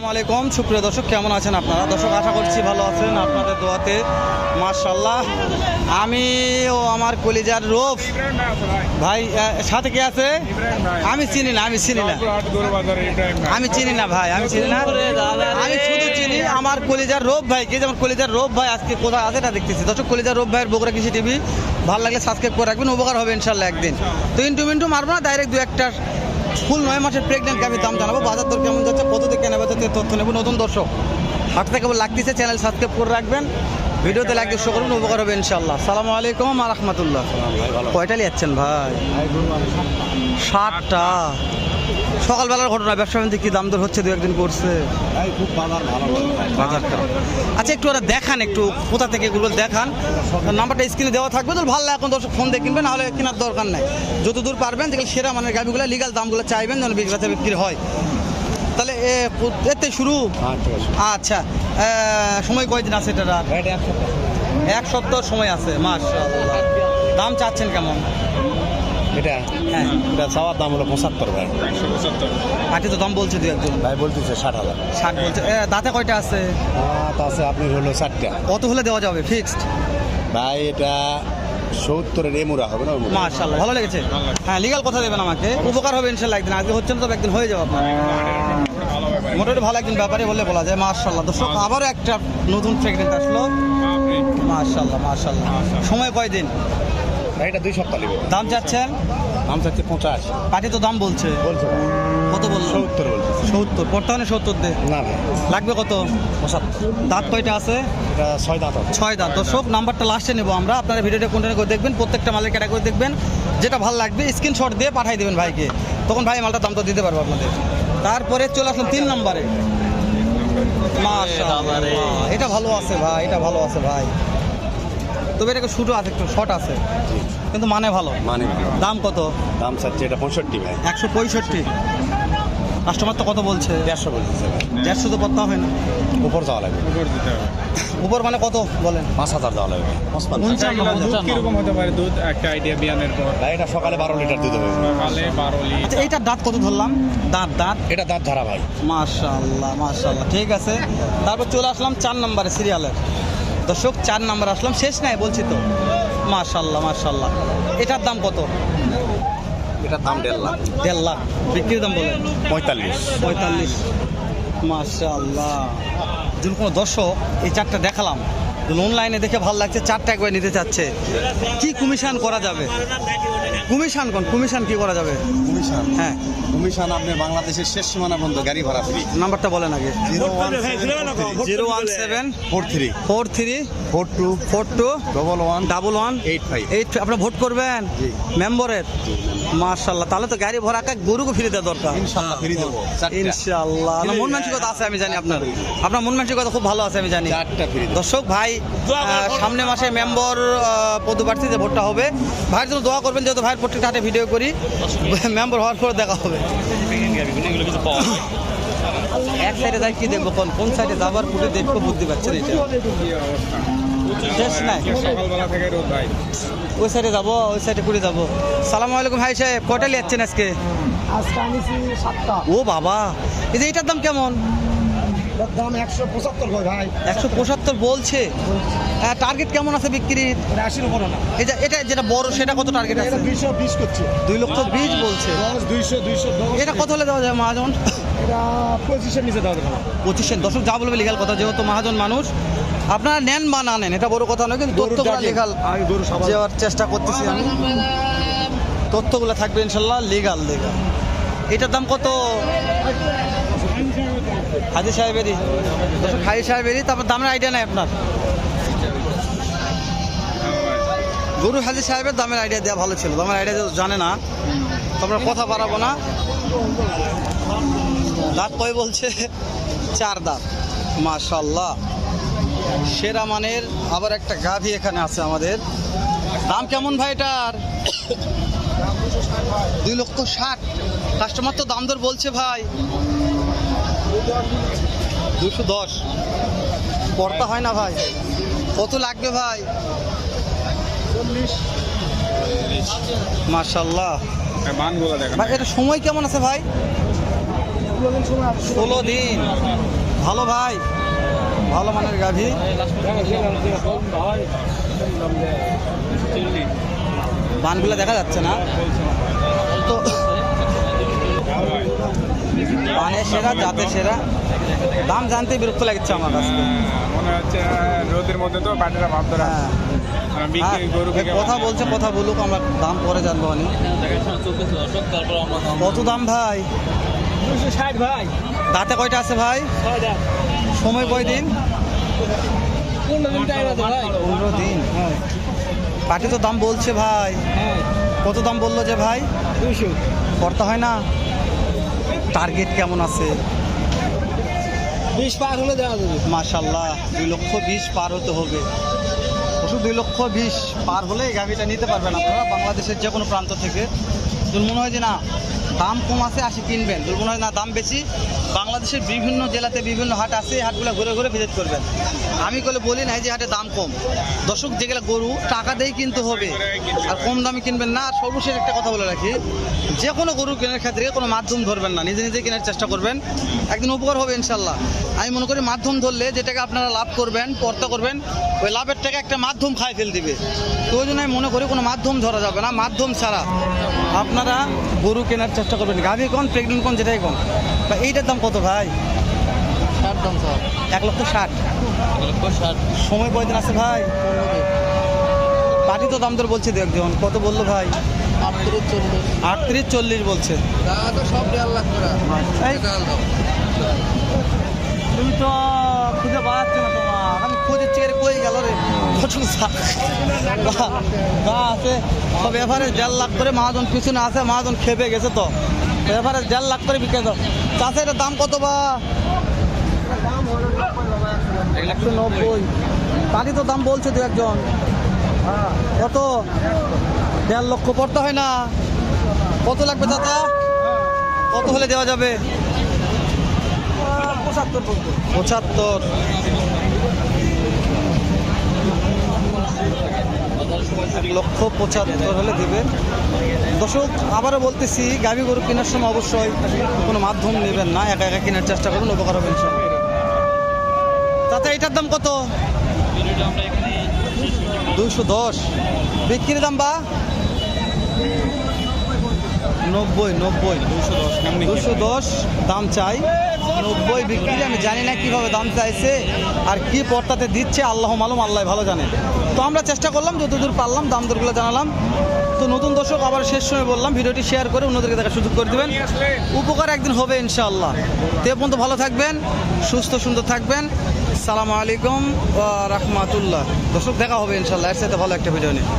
আসসালামু আলাইকুম। সুপ্রিয় দর্শক কেমন আছেন আপনারা? দর্শক আশা করছি ভালো আছেন আপনাদের দোয়াতে। মার্শাল্লাহ আমি ও আমার কলিজার রোফ। ভাই সাথে কে আছে? আমি চিনি না আমি চিনি না। আমি চিনি না ভাই আমি চিনি না। আমি শুধু চিনি আমার কলিজার রোপ ভাই। কে যেমন কলিজার রোপ ভাই আজকে কোথায় আছে এটা দেখতেছি। দর্শক কলিজার রোপ ভাইয়ের বগুড়া কৃষি টিভি। ভালো লাগলে সাবস্ক্রাইব করে রাখবেন উপকার হবে ইনশাল্লাহ একদিন। তো ইন্টু মিন্টু মারবো না ডাইরেক্ট দু একটা ফুল নয় মাসের প্রেগনেন্ট গাভির দাম জানাব। বাজার দর কেমন যাচ্ছে কত থেকে কেনা বেচাতে তথ্য নেব নতুন দর্শক। হাটটা কেবল লাগতেছে চ্যানেল সাবস্ক্রাইব করে রাখবেন। ভিডিওতে লাইক শো করুন উপকার হবে ইনশাল্লাহ সালাম আলাইকুম আর রহমতুল্লাহ। কয়টা যাচ্ছেন ভাই? ষাটটা সকালবেলার ঘটনা ব্যবসা বাণিজ্যে কি দাম দর হচ্ছে দু একদিন করছে? বাজারটা আচ্ছা একটু ওরা দেখান একটু কোথা থেকে এগুলো দেখান। নাম্বারটা স্ক্রিনে দেওয়া থাকবে তো ভালো এখন দর্শক ফোন দিয়ে কিনবেন নাহলে কেনার দরকার নাই। যত দূর পারবেন যেগুলো সেরা মানের গাড়িগুলো লিগাল দামগুলো চাইবেন যেন বিক্রি বিক্রি হয়। তাহলে এতে শুরু? আচ্ছা সময় কয়দিন আছে এটা এক সপ্তাহ সময় আছে মাশাআল্লাহ। দাম চাচ্ছেন কেমন? এটা? হ্যাঁ। এটা চাওয়ার দাম হলো পঁচাত্তর ভাই। পাটি তো দাম বলছে দু একজন। ভাই বলতেছে ষাট হাজার। ষাট বলছে। এ, দাঁতে কয়টা আছে? হাত আছে আপনি হলো ষাটটা কত হলে দেওয়া যাবে? ফিক্সড? ভাই এটা সত্তরের এমুরা হবে না ওমুরা? মাশাআল্লাহ ভালো লেগেছে? হ্যাঁ লিগাল কথা দেবেন আমাকে। উপকার হবে ইনশাল্লাহ একদিন। আজকে হচ্ছে না তবে একদিন হয়ে যাবে আপনার। মোটামুটি ভালো একদিন ব্যাপারে বললে বলা যায় মাশাআল্লাহ। দর্শক আবারও একটা নতুন প্রেগনেন্ট আসলো। মাশাআল্লাহ মাশাআল্লাহ। সময় কয়দিন? ভাই এটা দুই সপ্তাহ নেবে। দাম চাচ্ছেন দাম চাচ্ছে পঞ্চাশ পাটি তো দাম বলছে। বলছে। কত বলল? সত্তর বলছে। সত্তর। বর্তমানে সত্তর দে। না ভাই লাগবে কত? পঁচাত্তর। দাঁত কয়টা আছে? এটা ছয় দাঁত ছয় দাঁত। দর্শক নাম্বারটা লাস্টে নেব আমরা। আপনারা ভিডিওটা কন্টিনিউ করে দেখবেন প্রত্যেকটা মালের ক্যাটাগরি দেখবেন। যেটা ভালো লাগবে স্ক্রিনশট দিয়ে পাঠিয়ে দেবেন ভাইকে। তখন ভাই মালটা দাম তো দিতে পারব আপনাদের। তারপরে চলে আসলাম তিন নম্বরে। মাশাআল্লাহ। এটা ভালো আছে ভাই এটা ভালো আছে ভাই। তবে এটাকে শুটো আছে একটু শর্ট আছে। কিন্তু মানে ভালো। মানে ভালো। দাম কত? দাম চাচ্ছে এটা পঁয়ষট্টি ভাই। একশো পঁয়ষট্টি। কাস্টমার তো কত বলছে? দেড়শো বলতেছে ভাই দেড়শো তো পড়তে হয় না। উপর যাওয়া লাগবে। উপর মানে কত বলেন? পাঁচ হাজার দেওয়া লাগবে। কীরকম হতে পারে? দুধ একটা আইডিয়া বিয়ানের পর। এটা সকালে বারো লিটার দুধ হবে। সকালে বারো আচ্ছা লিটার এইটার দাঁত কত ধরলাম? দাঁত দাঁত? এটা দাঁত ধারা ভাই। মাশাল্লাহ মাশাল্লাহ ঠিক আছে। তারপর চলে আসলাম চার নম্বরে সিরিয়ালের দর্শক চার নাম্বার আসলাম শেষ নাই বলছি তো। মার্শাল্লাহ মাশাল্লাহ। এটার দাম কত? এটার দাম দেড় লাখ। দেড় লাখ। বিক্রির দাম বলেন। পঁয়তাল্লিশ। পঁয়তাল্লিশ। মার্শাল্লাহ যদি কোনো দর্শক এই চারটা দেখালাম অনলাইনে দেখে ভালো লাগছে চারটা একবার নিতে চাচ্ছে। কি কমিশন করা যাবে? কমিশন কোন? কমিশন কি করা যাবে? কমিশন হ্যাঁ। কমিশন আপনি বাংলাদেশের শেষ সীমানা বন্ধ গাড়ি ভাড়া ফ্রি। নাম্বারটা বলেন আগে। Zero one zero one seven four three four three four two four two double one double one eight five eight আপনার ভোট করবেন। মেম্বরের মার্শাল্লাহ তাহলে তো গাড়ি ভরা একা গরুকে ফিরে দেওয়া দরকার। ইনশাল্লাহ ফিরে দেবো চারটা। ইনশাল্লাহ না, মন মানসিকতা আছে আমি জানি আপনার। আপনার মন মানসিকতা খুব ভালো আছে আমি জানি। দর্শক ভাই সামনে মাসে মেম্বার পদপ্রার্থী যে ভোটটা হবে। ভাইয়ের জন্য দোয়া করবেন যেহেতু ভাইয়ের প্রত্যেকটা হাতে ভিডিও করি। মেম্বার হওয়ার পরে দেখা হবে। এক সাইডে যাই কি দেখব? কোন কোন সাইডে যাবার পুরো দেখব বুদ্ধি পাচ্ছেন এটা। শেষ নাই। ওই সাইডে যাব ওই সাইডে যাব। সালাম আলাইকুম ভাই সাহেব কটা আজকে? ও বাবা এই যে এটার দাম কেমন? এটার দাম একশো পঁচাত্তর ভাই একশো পঁচাত্তর বলছে? টার্গেট কেমন আছে বিক্রির? আশির উপরে না এটা এটা যেটা বড় সেটা কত টার্গেট আছে? দুইশো বিশ করছে। দুই লক্ষ বিশ বলছে। দশ দুইশো দুইশো এটা কত হলে দেওয়া যায় মহাজন? এটা পঁচিশের নিচে দেওয়া যাবে। না পঁচিশের যা বলবে লিগাল কথা যেহেতু মহাজন মানুষ। আপনারা নেন বা না নেন এটা বড় কথা নয় কিন্তু তথ্যগুলো লিগাল দেওয়ার চেষ্টা করতেছি আমি। তথ্যগুলো থাকবে ইনশাল্লাহ লিগাল লিগাল এটার দাম কত? হাজি সাহেবেরই। হাজি সাহেবেরই, তারপর দামের আইডিয়া নাই আপনার। গরু হাজি সাহেবের দামের আইডিয়া দেওয়া ভালো ছিল। দামের আইডিয়া জানে না। তোমরা কথা বাড়াবো না। দাঁত কয় বলছে? চার দাঁত। মাশাল্লাহ সেরা মানের আবার একটা গাভী এখানে আছে আমাদের। দাম কেমন ভাই এটার? দুই লক্ষ ষাট। কাস্টমার তো দাম দর বলছে ভাই। দুশো দশ। পড়তা হয় না ভাই। কত লাগবে ভাই? মাশাল্লাহ মানগুলো ভাই। এটা সময় কেমন আছে ভাই? ষোলো দিন। ভালো ভাই। ভালো মানের গাভী। বানগুলো দেখা যাচ্ছে না? তো বানের সেরা জাতের সেরা। দাম জানতে বিরক্ত লাগছে আমার কাছে। মনে হচ্ছে রোদের মধ্যে তো বাটিরা ভাব ধরা হ্যাঁ। হ্যাঁ, গরু থেকে কথা বলছে কথা বলুক আমরা দাম পরে জানব আমি কত দাম ভাই? ভাই দাঁতে কয়টা আছে ভাই? সময় কয় দিন? পনেরো দিন। টাইম আছে ভাই পনেরো দিন হ্যাঁ পাটি তো দাম বলছে ভাই। হ্যাঁ। কত দাম বলল যে ভাই? দুইশো। করতে হয় না? টার্গেট কেমন আছে? বিশ পার হলে দেওয়া যাবে। মাশাল্লাহ দুই লক্ষ বিশ পার হতে হবে। ওষুধ দুই লক্ষ বিশ পার হলে এই গাভিটা নিতে পারবেন আপনারা বাংলাদেশের যে কোনো প্রান্ত থেকে। তোর মনে হয় যে না দাম কম আছে, আসি কিনবেন। মনে না দাম বেশি। বাংলাদেশের বিভিন্ন জেলাতে বিভিন্ন হাট আছে, এই হাটগুলো ঘুরে ঘুরে ভিজিট করবেন। আমি বলে বলি না যে হাটে দাম কম। দর্শক যেগুলো গরু, টাকা দিয়েই কিনতে হবে। আর কম দামে কিনবেন না। আর সর্বশেষ একটা কথা বলে রাখি, যে কোনো গরু কেনার ক্ষেত্রে কোনো মাধ্যম ধরবেন না। নিজে নিজে কেনার চেষ্টা করবেন। একদিন উপকার হবে ইনশাল্লাহ আমি মনে করি মাধ্যম ধরলে যেটাকে আপনারা লাভ করবেন, পর্তা করবেন, ওই লাভের টাকা একটা মাধ্যম খায় ফেল দিবে। তো ওই জন্য আমি মনে করি কোনো মাধ্যম ধরা যাবে না। মাধ্যম ছাড়া আপনারা গরু কেনার চেষ্টা করবেন গাভী কোন প্রেগনেন্ট কোন যেটাই কোন বা এইটার দাম কত ভাই? ষাট দাম স্যার। এক লক্ষ ষাট। সময় কয়দিন আছে ভাই। পাটি তো দাম দর বলছে দু একজন। কত বলল ভাই? আটত্রিশ চল্লিশ। আটত্রিশ চল্লিশ বলছে। এই, তুমি তো খুঁজে পাচ্ছ না খুঁজেছি এর কই গেল রে? প্রচুর আছে। সব মহাজন খেপে গেছে তো। এভারেজ দেড় লাখ করে বিকে দাও চাষে দাম কত বা? একশো নব্বই। তারই তো দাম বলছে দু একজন। কত? দেড় লক্ষ পড়তে হয় না। কত লাগবে চাচা? কত হলে দেওয়া যাবে? পঁচাত্তর পঁচাত্তর। এক লক্ষ পঁচাত্তর হলে দেবেন। দর্শক, আবারও বলতেছি, গাভী গরু কেনার সময় অবশ্যই কোনো মাধ্যম নেবেন না। একা একা কেনার চেষ্টা করুন, উপকার হবেন সব তাতে এটার দাম কত? দুইশো দশ। বিক্রির দাম বা? নব্বই নব্বই, দুশো দশ দাম চাই। নব্বই বিক্রি, আমি জানি না কীভাবে দাম চাইছে আর কি পর্তাতে দিচ্ছে, আল্লাহ মালুম, আল্লাহ ভালো জানে। তো আমরা চেষ্টা করলাম, যতদূর পারলাম দাম দরগুলো জানালাম। তো নতুন দর্শক আবার শেষ সময় বললাম, ভিডিওটি শেয়ার করে অন্যদেরকে দেখার সুযোগ করে দেবেন। উপকার একদিন হবে, ইনশাআল্লাহ। তে পর্যন্ত ভালো থাকবেন, সুস্থ, সুন্দর থাকবেন। সালামু আলাইকুম রাহমাতুল্লাহ। দর্শক, দেখা হবে ইনশাল্লাহ এর সাথে ভালো একটা ভিডিও নিয়ে।